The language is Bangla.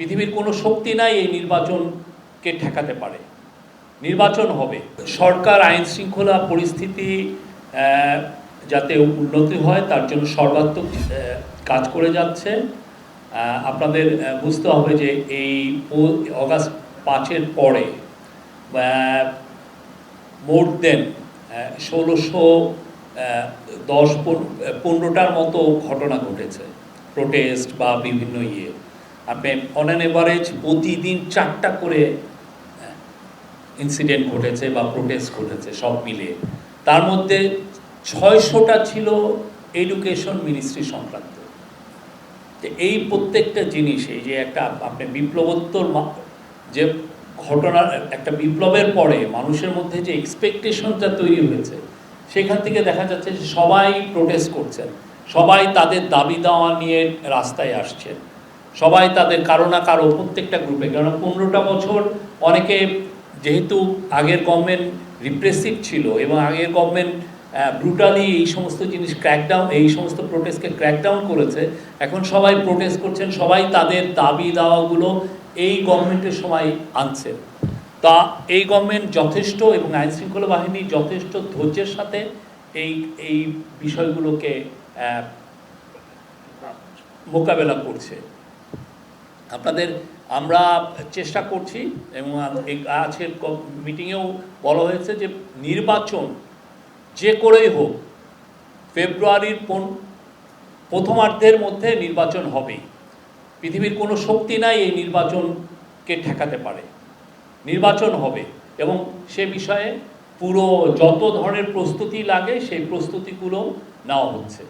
পৃথিবীর কোনো শক্তি নাই এই নির্বাচনকে ঠেকাতে পারে। নির্বাচন হবে। সরকার, আইন শৃঙ্খলা, পরিস্থিতি যাতে উন্নতি হয়, তার জন্য সর্বাত্মক কাজ করে যাচ্ছে। আপনাদের বুঝতে হবে যে এই অগাস্ট পাঁচের পরে মোর দেন ষোলোশো দশ পনেরোটার মতো ঘটনা ঘটেছে। প্রোটেস্ট বা বিভিন্ন ইয়ে। আপনি অন অ্যান এভারেজ প্রতিদিন চারটা করে ইনসিডেন্ট ঘটেছে বা প্রোটেস্ট ঘটেছে, সব মিলিয়ে। তার মধ্যে ছয়শোটা ছিল এডুকেশন মিনিস্ট্রি সংক্রান্ত। এই প্রত্যেকটা জিনিস, এই যে একটা আপনি বিপ্লবোত্তর যে ঘটনার একটা বিপ্লবের পরে মানুষের মধ্যে যে এক্সপেকটেশনটা তৈরি হয়েছে, সেখান থেকে দেখা যাচ্ছে সবাই প্রোটেস্ট করছেন। সবাই তাদের দাবি দাওয়া নিয়ে রাস্তায় আসছেন। সবাই তাদের কারও না কারও প্রত্যেকটা গ্রুপে কারণ পনেরোটা বছর অনেকে যেহেতু আগের গভর্নমেন্ট রিপ্রেসিভ ছিল এবং আগের গভর্নমেন্ট ব্রুটালি এই সমস্ত জিনিস ক্র্যাকডাউন এই সমস্ত প্রোটেস্টকে ক্র্যাকডাউন করেছে, এখন সবাই প্রোটেস্ট করছেন, সবাই তাদের দাবি দাওয়াগুলো এই গভর্নমেন্টের সময় আনছে। তা এই গভর্নমেন্ট যথেষ্ট এবং আইন শৃঙ্খলা বাহিনী যথেষ্ট ধৈর্যের সাথে এই এই বিষয়গুলোকে মোকাবেলা করছে। আপনাদের আমরা চেষ্টা করছি এবং আজকের মিটিংয়েও বলা হয়েছে যে নির্বাচন যে করেই হোক, ফেব্রুয়ারির প্রথমার্ধের মধ্যে নির্বাচন হবেই পৃথিবীর কোনো শক্তি নাই এই নির্বাচনকে ঠেকাতে পারে। নির্বাচন হবে এবং সে বিষয়ে পুরো যত ধরনের প্রস্তুতি লাগে, সেই প্রস্তুতিগুলো নেওয়া হচ্ছে।